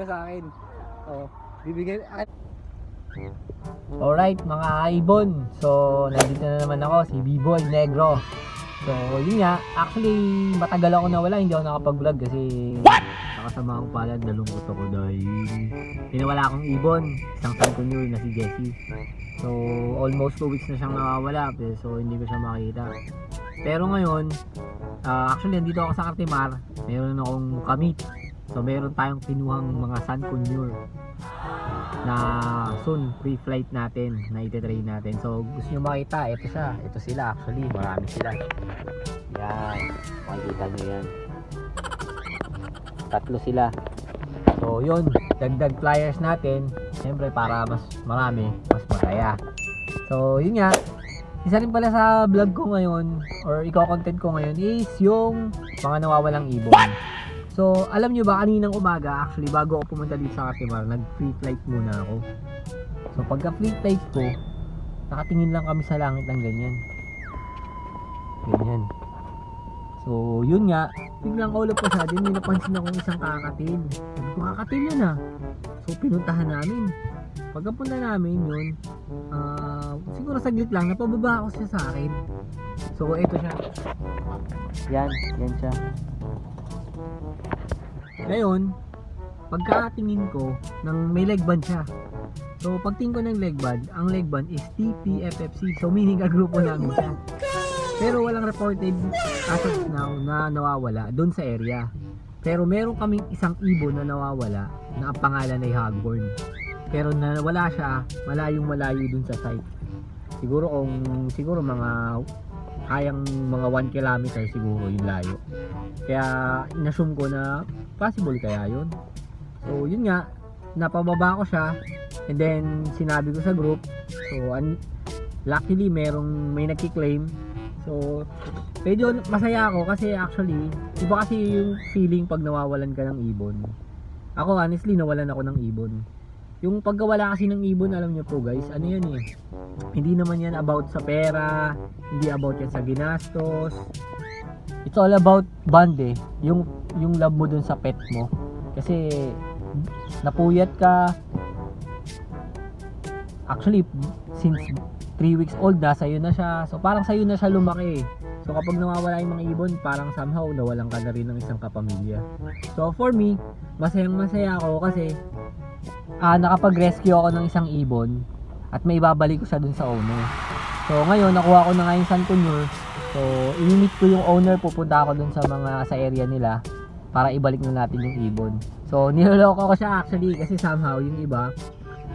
na sa akin. Oh, bibigyan at Alright mga ibon, so nandito na naman ako, si B-Boy Negro. So yun nga, actually matagal ako nawala, hindi ako nakapag-vlog kasi nakasama ko pala, nalungkot ako dahil pinawala akong ibon, isang san ko na si Jessie. So almost 2 weeks na siyang nawawala, so hindi ko siya makita. Pero ngayon, ah, actually nandito ako sa Cartimar, meron akong kamit. So meron tayong kinuhang mga San Conure na soon free flight natin na ite-train natin. So gusto nyo makita, ito siya. Ito sila actually, marami sila. Yan, makikita nyo yan. Tatlo sila. So yun, dagdag flyers natin. Siyempre para mas marami, mas masaya. So yun nga, isa rin pala sa vlog ko ngayon or ikaw content ko ngayon is yung mga nawawalang ibon. So, alam nyo ba, kaninang umaga, actually, bago ako pumunta dito sa Katimar, nag-free flight muna ako. So, pagka free flight ko, nakatingin lang kami sa langit ng ganyan. Ganyan. So, yun nga, biglang all of a sudden, may napansin akong isang kakatil. Sabi ko, kakatil yun ah. So, pinuntahan namin. Pagkapunta namin yun, ah, siguro saglit lang, napababa ako siya sa akin. So, ito siya. Yan, yan siya. Ngayon, pagkatingin ko, ng may leg band siya. So, pagtingin ko ng leg band, ang leg band is TPFFC. So, meaning kagrupo namin siya. Pero walang reported as of now na nawawala doon sa area. Pero meron kaming isang ibon na nawawala na ang pangalan ay Hagborn. Pero nawala siya malayong malayo dun sa site. Siguro kung siguro mga kayang mga 1 kilometer siguro yung layo. Kaya inassume ko na possible kaya yun. So yun nga, napababa ko siya and then sinabi ko sa group. So un- luckily merong may nagki-claim. So medyo masaya ako kasi actually iba kasi yung feeling pag nawawalan ka ng ibon. Ako honestly nawalan ako ng ibon. Yung pagkawala kasi ng ibon, alam niyo po guys, ano yan eh. Hindi naman yan about sa pera, hindi about yan sa ginastos. It's all about bond eh. Yung, yung love mo dun sa pet mo. Kasi napuyat ka. Actually, since 3 weeks old na, sa'yo na siya. So parang sa'yo na siya lumaki eh. So kapag nawawala yung mga ibon, parang somehow nawalan ka na rin ng isang kapamilya. So for me, masayang masaya ako kasi ah nakapag-rescue ako ng isang ibon at may ibabalik ko siya dun sa owner. So ngayon, nakuha ko na nga yung San Conure. So i-meet ko yung owner, pupunta ako dun sa mga sa area nila para ibalik na natin yung ibon. So niloloko ko siya actually kasi somehow yung iba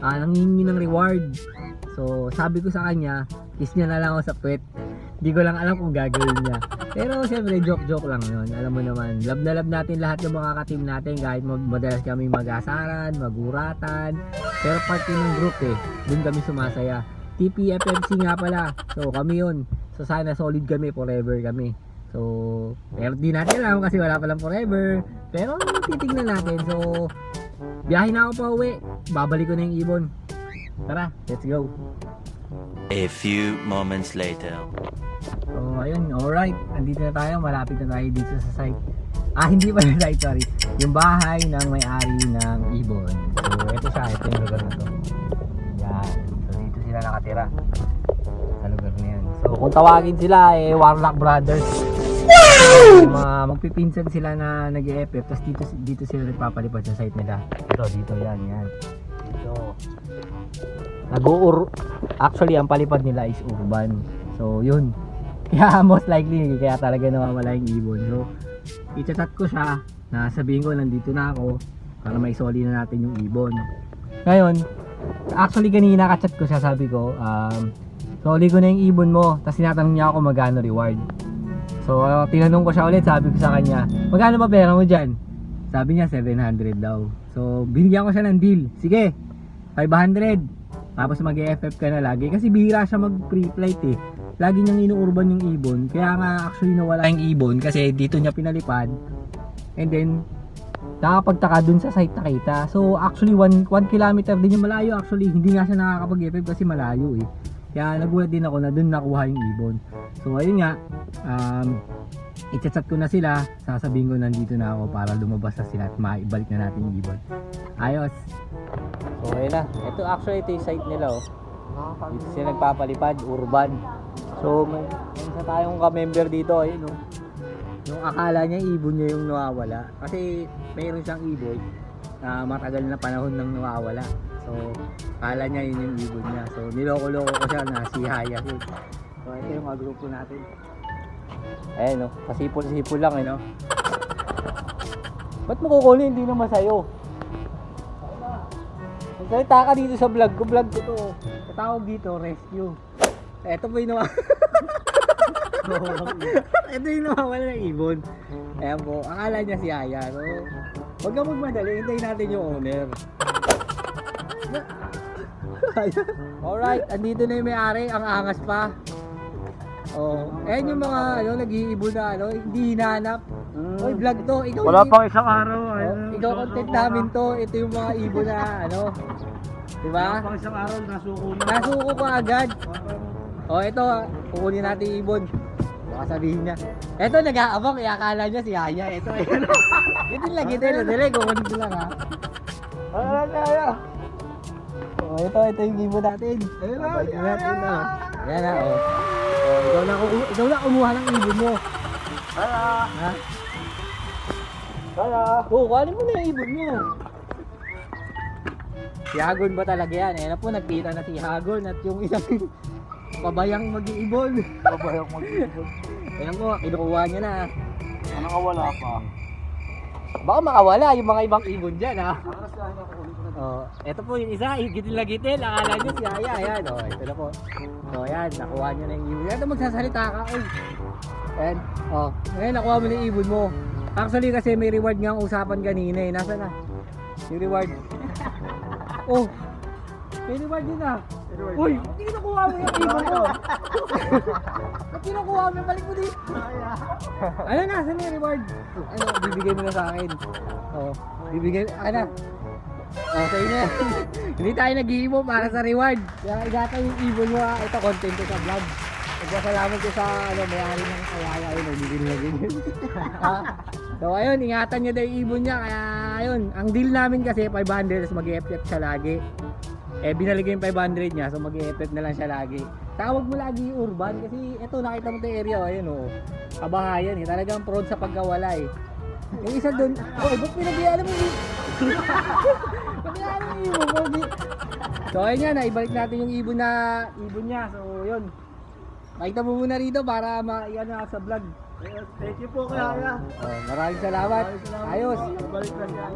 ah nangingi ng reward. So sabi ko sa kanya, kiss niya na lang ako sa puwet. Hindi ko lang alam kung gagawin niya. Pero siyempre joke-joke lang yun. Alam mo naman, love na love natin lahat ng mga ka-team natin kahit madalas kami mag-asaran, maguratan. Pero parte ng group eh. Doon kami sumasaya. TPFMC nga pala. So kami yun. So sana solid kami, forever kami. So, pero di natin alam kasi wala palang forever. Pero titignan natin. So, biyahe na ako pa uwi. Babalik ko na yung ibon. Tara, let's go. A few moments later. So, ayun, alright. Andito na tayo. Malapit na tayo dito sa site. Ah, hindi pa na site, sorry. Yung bahay ng may-ari ng ibon. So, ito siya. Ito yung lugar na to. Yan. So, dito sila nakatira. Sa lugar na yan. So, kung tawagin sila, eh, Warlock Brothers. Wow! Mga magpipinsan sila na nag-EFF. Tapos dito, dito sila nagpapalipad sa site nila. Ito, dito, yan, yan. Dito. Nag-uur... Actually, ang palipad nila is urban. So, yun. Kaya most likely, kaya talaga nawawala yung ibon. So, i-chat ko siya na sabihin ko nandito na ako para may soli na natin yung ibon. Ngayon, actually kanina ka-chat ko siya sabi ko, um, soli ko na yung ibon mo. Tapos tinatanong niya ako magkano reward. So, tinanong ko siya ulit, sabi ko sa kanya, magkano ba pera mo dyan? Sabi niya 700 daw. So, binigyan ko siya ng deal. Sige, 500. Tapos mag-FF ka na lagi. Kasi bihira siya mag-pre-flight eh. Lagi niyang inuurban yung ibon. Kaya nga actually nawala yung ibon kasi dito niya pinalipad. And then, nakapagtaka dun sa site nakita. So actually 1 1 kilometer din yung malayo actually. Hindi nga siya nakakapag-FF kasi malayo eh. Kaya nagulat din ako na doon nakuha yung ibon. So ayun nga, um, i-chat ko na sila, sasabihin ko nandito na ako para lumabas na sila at maibalik na natin yung ibon. Ayos! So ayun na, ito actually ito yung site nila oh. Dito sila nagpapalipad, urban. So may, may isa tayong ka-member dito, ayun oh. Yung akala niya ibon niya yung nawawala. Kasi mayroon siyang ibon na matagal na panahon nang nawawala. So, akala niya yun yung ibon niya. So, niloko-loko ko siya na si Haya. So, ito yung mga grupo natin. Ayan, no? Pasipol-sipol lang, eh, no? Ba't mo kukunin? Hindi naman sa'yo. Magsalita ka dito sa vlog ko. Vlog ko to. Katawag dito, rescue. Ito po yung. Ito yung nawawala ng ibon. Ayan po, akala niya si Haya. So, huwag ka magmadali. Hintayin natin yung owner. Alright, andito na yung may-ari, ang angas pa. Oh, ayan yung mga ano, nag-iibon na ano, hindi hinahanap. Oy, vlog to. Ikaw, Wala hindi- pang isang araw. Oh, ayun, ikaw content namin to. Ito yung mga ibon na ano. Di ba? Wala pang isang araw, nasuko na. Nasuko ko agad. Oh, ito, kukunin natin yung ibon. Baka sabihin niya. Ito, nag-aabang, iakala niya si Haya. Ito, ayun. Ito lang, ito lang. Dali, kukunin ko lang ha. Wala na, kaya. Oh, ito, ito yung ibon natin. Ayun na, ayun natin na. na, oh. Oh, ikaw na, ikaw na kumuha ng ibon mo. Kaya. Ha? Kaya. Oo, oh, kuhanin mo na yung ibon mo. Si Hagon ba talaga yan? Eh, na po, nagkita na si Hagon at yung isang pabayang mag-iibon. Babayang mag-ibon. Ayan po, kinukuha niya na. Ano ka wala pa? Baka makawala yung mga ibang ibon dyan, ha? Oh, ito po yung isa, gitil na gitil. Akala niyo si Aya, ayan. Oh, ito na po. So, ayan, nakuha niya na yung ibon. Ito, magsasalita ka, oy. Ayan, oh. Ngayon, nakuha mo na yung ibon mo. Actually, kasi may reward nga ang usapan kanina eh. Nasaan na? Yung reward. oh, may reward din ah. Uy, hindi kinukuha mo yung ibon mo. Ba't kinukuha mo? Balik mo din. Ano na? Saan yung reward? Ano, bibigay mo na sa akin. Oo. bibigay, ano? Oh, sa'yo na. Hindi tayo nag-iibon para sa reward. Kaya igata yung ibon mo ha. Ito, content ko sa vlog. Nagpasalamat ko sa ano, may-ari ng kayaya yun. Nagigil na ganyan. So ayun, ingatan niya daw yung ibon niya. Kaya ayun, ang deal namin kasi 500 tapos mag-FF siya lagi. Eh, binalik yung 500 niya, so mag-FF na lang siya lagi. Tawag mo lagi yung urban kasi ito, nakita mo ito yung area, ayun oh. Kabahayan eh, talagang prod sa pagkawala eh. Yung isa doon, oh, ba't pinag-ialam mo yung Pinag-ialam mo yung ibon So ayun yan, naibalik natin yung ibon na ibon niya. So yun. Makita mo muna rito para ma-iyan na sa vlog. Thank you po kaya. kaya. Oh, maraming salamat. Ayos. Balik lang yan.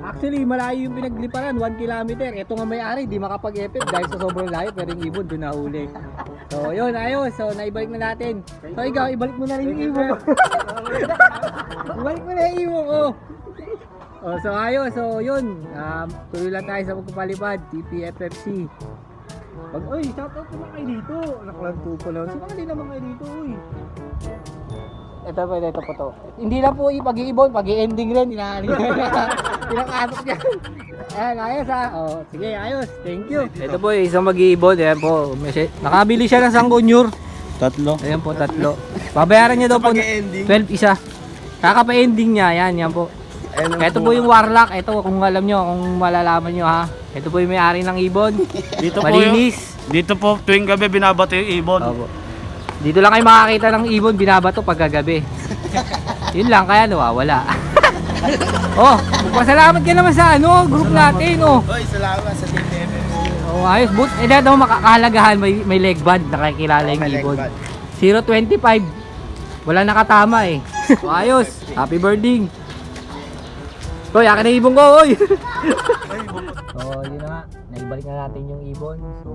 Actually, malayo yung pinagliparan, 1 kilometer. Ito nga may-ari, di makapag-epit dahil sa sobrang layo, pero yung ibon doon nahuli. So, yun, ayos. So, naibalik na natin. So, ikaw, ibalik mo na rin yung ibon. ibalik mo na yung ibon ko. Oh, so, ayos. So, yun. Um, tuloy lang tayo sa pagpapalipad, TPFFC. Pag, uy, shout out naman kayo dito. Naklanto pa lang. Sino hindi naman kayo dito, uy? Ito po, ito po to. Hindi lang po yung pag-iibon, pag-i-ending rin. Pinakasok niya. Ayan, ayos ha. Oh, sige, ayos. Thank you. Ito po, isang mag-iibon. Ayan po. May- Nakabili siya ng sangkunyur. Tatlo. Ayan po, tatlo. Babayaran niya daw po. Kapag-ending. 12 isa. Kakapa-ending niya. Ayan, yan po. Ito po yung warlock. Ito, kung alam nyo, kung malalaman nyo ha. Ito po yung may-ari ng ibon. Dito po yung, Malinis. dito po tuwing gabi binabato yung ibon. Opo. Dito lang kayo makakita ng ibon binabato pagkagabi. Yun lang, kaya nawawala. oh, magpasalamat ka naman sa ano, group natin, oh. Hoy, salamat sa TTM. Oh, ayos. But, eh, mo makakalagahan, may, may leg band, nakikilala yung may leg ibon. band. 025. Wala nakatama eh. So, ayos. Happy birthday. Hoy, akin na ibon ko, oy. so, yun na nga. Naibalik na natin yung ibon. So,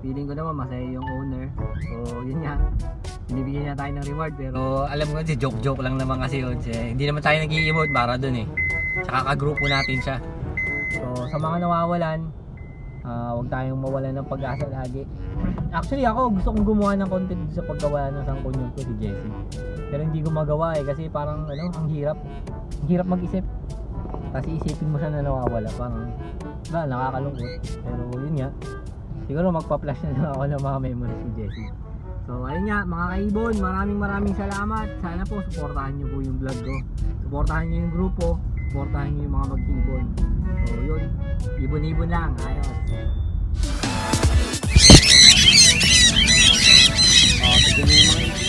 feeling ko naman masaya yung owner. So, yun nga. Binibigyan niya tayo ng reward pero alam ko kasi joke-joke lang naman kasi yun. Kasi, hindi naman tayo nag-i-emote para dun eh. Tsaka kagrupo natin siya. So, sa mga nawawalan, ah huwag tayong mawalan ng pag-asa lagi. Actually ako, gusto kong gumawa ng content sa paggawa ng sangkunyong ko si Jesse. Pero hindi ko magawa eh kasi parang ano, ang hirap. Ang hirap mag-isip. Kasi isipin mo siya na nawawala. Parang, wala, nakakalungkot. Pero yun nga siguro magpa-flash na lang ako ng mga memories ni Jesse. So ayun nga mga kaibon maraming maraming salamat. Sana po supportahan nyo po yung vlog ko. Supportahan nyo yung grupo supportahan nyo yung mga mag-ibon so yun ibon-ibon lang ayos. Oh, tignan nyo yung